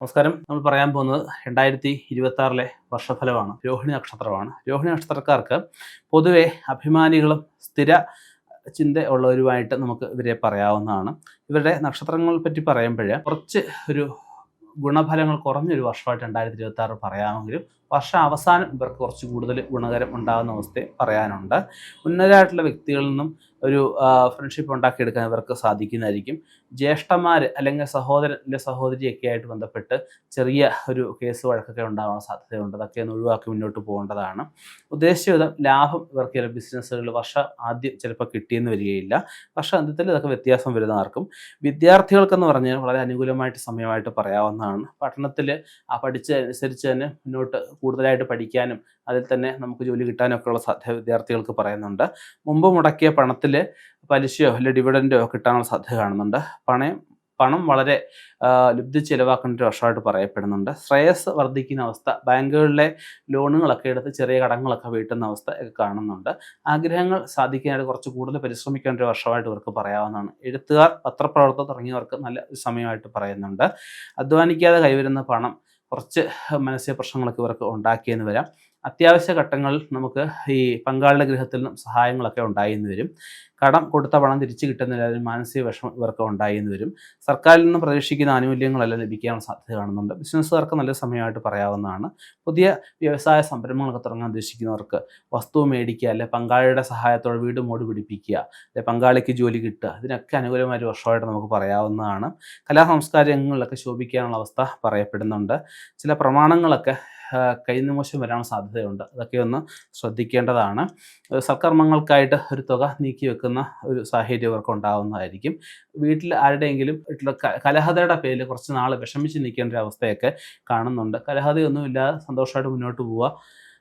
നമസ്കാരം. നമ്മൾ പറയാൻ പോകുന്നത് രണ്ടായിരത്തി ഇരുപത്തി ആറിലെ വർഷഫലമാണ്. രോഹിണി നക്ഷത്രമാണ്. രോഹിണി നക്ഷത്രക്കാർക്ക് പൊതുവെ അഭിമാനികളും സ്ഥിര ചിന്ത ഉള്ളവരുമായിട്ട് നമുക്ക് ഇവരെ പറയാവുന്നതാണ്. ഇവരുടെ നക്ഷത്രങ്ങളെ പറ്റി പറയുമ്പോൾ കുറച്ച് ഒരു ഗുണഫലങ്ങൾ കുറഞ്ഞൊരു വർഷമായിട്ട് രണ്ടായിരത്തി ഇരുപത്തി ആറ് പറയാമെങ്കിലും വർഷ അവസാനം ഇവർക്ക് കുറച്ച് കൂടുതൽ ഗുണകരം ഉണ്ടാകുന്ന അവസ്ഥയെ പറയാനുണ്ട്. ഉന്നതരായിട്ടുള്ള വ്യക്തികളിൽ നിന്നും ഒരു ഫ്രണ്ട്ഷിപ്പ് ഉണ്ടാക്കിയെടുക്കാൻ ഇവർക്ക് സാധിക്കുന്നതായിരിക്കും. ജ്യേഷ്ഠന്മാർ അല്ലെങ്കിൽ സഹോദരൻ അല്ലെങ്കിൽ സഹോദരിയൊക്കെ ആയിട്ട് ബന്ധപ്പെട്ട് ചെറിയ ഒരു കേസ് വഴക്കൊക്കെ ഉണ്ടാവാൻ സാധ്യതയുണ്ട്. അതൊക്കെ ഒന്ന് ഒഴിവാക്കി മുന്നോട്ട് പോകേണ്ടതാണ്. ഉദ്ദേശിച്ച ലാഭം ഇവർക്ക് ചില ബിസിനസ്സുകൾ വർഷം ആദ്യം ചിലപ്പോൾ കിട്ടിയെന്ന് വരികയില്ല. വർഷ അന്ത്യത്തിൽ ഇതൊക്കെ വ്യത്യാസം വരുന്നവർക്കും വിദ്യാർത്ഥികൾക്കെന്ന് പറഞ്ഞാൽ വളരെ അനുകൂലമായിട്ട് സമയമായിട്ട് പറയാവുന്നതാണ്. പഠനത്തിൽ ആ പഠിച്ചതനുസരിച്ച് തന്നെ മുന്നോട്ട് കൂടുതലായിട്ട് പഠിക്കാനും അതിൽ തന്നെ നമുക്ക് ജോലി കിട്ടാനൊക്കെ ഉള്ള സാധ്യത വിദ്യാർത്ഥികൾക്ക് പറയുന്നുണ്ട്. മുമ്പ് മുടക്കിയ പണത്തിൽ പലിശയോ അല്ലെങ്കിൽ ഡിവിഡന്റോ കിട്ടാനുള്ള സാധ്യത കാണുന്നുണ്ട്. പണയം പണം വളരെ ലുബ്ധി ചിലവാക്കുന്ന ഒരു വർഷമായിട്ട് പറയപ്പെടുന്നുണ്ട്. ശ്രേയസ് വർദ്ധിക്കുന്ന അവസ്ഥ ബാങ്കുകളിലെ ലോണുകളൊക്കെ എടുത്ത് ചെറിയ കടങ്ങളൊക്കെ വീട്ടുന്ന അവസ്ഥ ഒക്കെ കാണുന്നുണ്ട്. ആഗ്രഹങ്ങൾ സാധിക്കാനായിട്ട് കുറച്ച് കൂടുതൽ പരിശ്രമിക്കേണ്ട ഒരു വർഷമായിട്ട് ഇവർക്ക് പറയാവുന്നതാണ്. എഴുത്തുകാർ പത്രപ്രവർത്തകർ തുടങ്ങിയവർക്ക് നല്ല സമയമായിട്ട് പറയുന്നുണ്ട്. അധ്വാനിക്കാതെ കൈവരുന്ന പണം കുറച്ച് മനസ്സിലെ പ്രശ്നങ്ങളൊക്കെ ഇവർക്ക് ഉണ്ടാക്കിയെന്ന് വരാം. അത്യാവശ്യ ഘട്ടങ്ങളിൽ നമുക്ക് ഈ പങ്കാളിയുടെ ഗൃഹത്തിൽ നിന്നും സഹായങ്ങളൊക്കെ ഉണ്ടായിന്ന് വരും. കടം കൊടുത്ത പണം തിരിച്ചു കിട്ടുന്നില്ല മാനസിക വിഷമം ഇവർക്ക് ഉണ്ടായിന്ന് വരും. സർക്കാരിൽ നിന്നും പ്രതീക്ഷിക്കുന്ന ആനുകൂല്യങ്ങളെല്ലാം ലഭിക്കാനുള്ള സാധ്യത കാണുന്നുണ്ട് ബിസിനസ്സുകാർക്ക് നല്ല സമയമായിട്ട് പറയാവുന്നതാണ്. പുതിയ വ്യവസായ സംരംഭങ്ങളൊക്കെ തുടങ്ങാൻ ഉദ്ദേശിക്കുന്നവർക്ക് വസ്തു മേടിക്കുക അല്ലെ പങ്കാളിയുടെ സഹായത്തോടെ വീട് മോടി പിടിപ്പിക്കുക അല്ലെ പങ്കാളിക്ക് ജോലി കിട്ടുക ഇതിനൊക്കെ അനുകൂലമായ ഒരു വർഷമായിട്ട് നമുക്ക് പറയാവുന്നതാണ്. കലാ സംസ്കാരങ്ങളിലൊക്കെ ശോഭിക്കാനുള്ള അവസ്ഥ പറയപ്പെടുന്നുണ്ട്. ചില പ്രമാണങ്ങളൊക്കെ കൈനിമോശം വരാൻ സാധ്യതയുണ്ട്. അതൊക്കെ ഒന്ന് ശ്രദ്ധിക്കേണ്ടതാണ്. സൽക്കർമ്മങ്ങൾക്കായിട്ട് ഒരു തുക നീക്കി വെക്കുന്ന ഒരു സാഹചര്യം അവർക്ക് ഉണ്ടാകുന്നതായിരിക്കും വീട്ടിൽ ആരുടെയെങ്കിലും കലഹതയുടെ പേരിൽ കുറച്ച് നാൾ വിഷമിച്ച് നിൽക്കേണ്ട ഒരു അവസ്ഥയൊക്കെ കാണുന്നുണ്ട്. കലഹതയൊന്നുമില്ലാതെ സന്തോഷമായിട്ട് മുന്നോട്ട് പോവുക.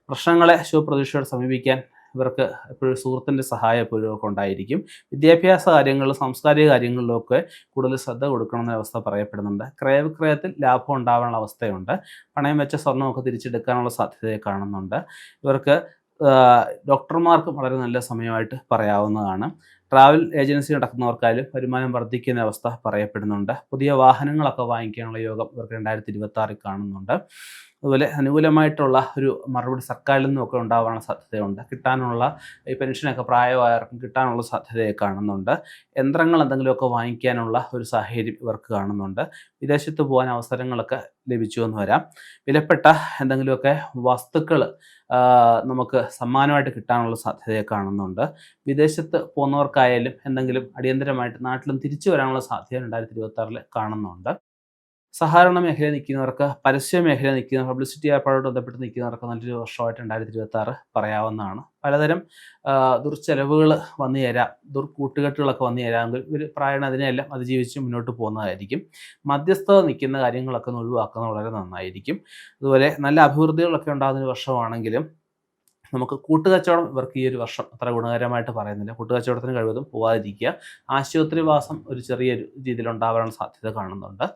പ്രശ്നങ്ങളെ ശുഭപ്രതീക്ഷയോട് സമീപിക്കാൻ ഇവർക്ക് എപ്പോഴും സുഹൃത്തിന്റെ സഹായം എപ്പോഴും ഒക്കെ ഉണ്ടായിരിക്കും. വിദ്യാഭ്യാസ കാര്യങ്ങളിലും സാംസ്കാരിക കാര്യങ്ങളിലൊക്കെ കൂടുതൽ ശ്രദ്ധ കൊടുക്കണമെന്ന അവസ്ഥ പറയപ്പെടുന്നുണ്ട്. ക്രയവിക്രയത്തിൽ ലാഭം ഉണ്ടാവാനുള്ള അവസ്ഥയുണ്ട്. പണയം വെച്ച സ്വർണമൊക്കെ തിരിച്ചെടുക്കാനുള്ള സാധ്യതയെ കാണുന്നുണ്ട്. ഇവർക്ക് ഡോക്ടർമാർക്കും വളരെ നല്ല സമയമായിട്ട് പറയാവുന്നതാണ്. ട്രാവൽ ഏജൻസി നടക്കുന്നവർക്കായാലും വരുമാനം വർദ്ധിക്കുന്ന അവസ്ഥ പറയപ്പെടുന്നുണ്ട്. പുതിയ വാഹനങ്ങളൊക്കെ വാങ്ങിക്കാനുള്ള യോഗം ഇവർക്ക് രണ്ടായിരത്തി ഇരുപത്തി ആറിൽ കാണുന്നുണ്ട്. അതുപോലെ അനുകൂലമായിട്ടുള്ള ഒരു മറുപടി സർക്കാരിൽ നിന്നൊക്കെ ഉണ്ടാവാനുള്ള സാധ്യതയുണ്ട്. കിട്ടാനുള്ള ഈ പെൻഷനൊക്കെ പ്രായമായവർക്കും കിട്ടാനുള്ള സാധ്യതയെ കാണുന്നുണ്ട്. യന്ത്രങ്ങൾ എന്തെങ്കിലുമൊക്കെ വാങ്ങിക്കാനുള്ള ഒരു സാഹചര്യം ഇവർക്ക് കാണുന്നുണ്ട്. വിദേശത്ത് പോകാൻ അവസരങ്ങളൊക്കെ ലഭിച്ചു എന്ന് വരാം. വിലപ്പെട്ട എന്തെങ്കിലുമൊക്കെ വസ്തുക്കൾ നമുക്ക് സമ്മാനമായിട്ട് കിട്ടാനുള്ള സാധ്യതയെ കാണുന്നുണ്ട്. വിദേശത്ത് പോകുന്നവർക്കായാലും എന്തെങ്കിലും അടിയന്തരമായിട്ട് നാട്ടിലും തിരിച്ചു വരാനുള്ള സാധ്യത രണ്ടായിരത്തി ഇരുപത്തി കാണുന്നുണ്ട്. സഹകരണ മേഖലയിൽ നിൽക്കുന്നവർക്ക് പരസ്യ മേഖലയിൽ നിൽക്കുന്ന പബ്ലിസിറ്റി ആപ്പായിട്ട് ബന്ധപ്പെട്ട് നിൽക്കുന്നവർക്ക് നല്ലൊരു വർഷമായിട്ട് രണ്ടായിരത്തി ഇരുപത്തി ആറ് പറയാവുന്നതാണ്. പലതരം ദുർച്ചെലവുകൾ വന്നു തരാം ദുർകൂട്ടുകെട്ടുകളൊക്കെ വന്നു തരാമെങ്കിൽ ഇവർ പ്രായണ അതിനെല്ലാം അതിജീവിച്ച് മുന്നോട്ട് പോകുന്നതായിരിക്കും. മധ്യസ്ഥത നിൽക്കുന്ന കാര്യങ്ങളൊക്കെ ഒന്ന് ഒഴിവാക്കുന്നത് വളരെ നന്നായിരിക്കും. അതുപോലെ നല്ല അഭിവൃദ്ധികളൊക്കെ ഉണ്ടാകുന്ന ഒരു വർഷമാണെങ്കിലും നമുക്ക് കൂട്ടുകച്ചവടം ഇവർക്ക് ഈ ഒരു വർഷം അത്ര ഗുണകരമായിട്ട് പറയുന്നില്ല. കൂട്ടുകച്ചവടത്തിന് കഴിവതും പോവാതിരിക്കുക. ആശുപത്രിവാസം ഒരു ചെറിയൊരു രീതിയിൽ ഉണ്ടാവാനുള്ള സാധ്യത കാണുന്നുണ്ട്.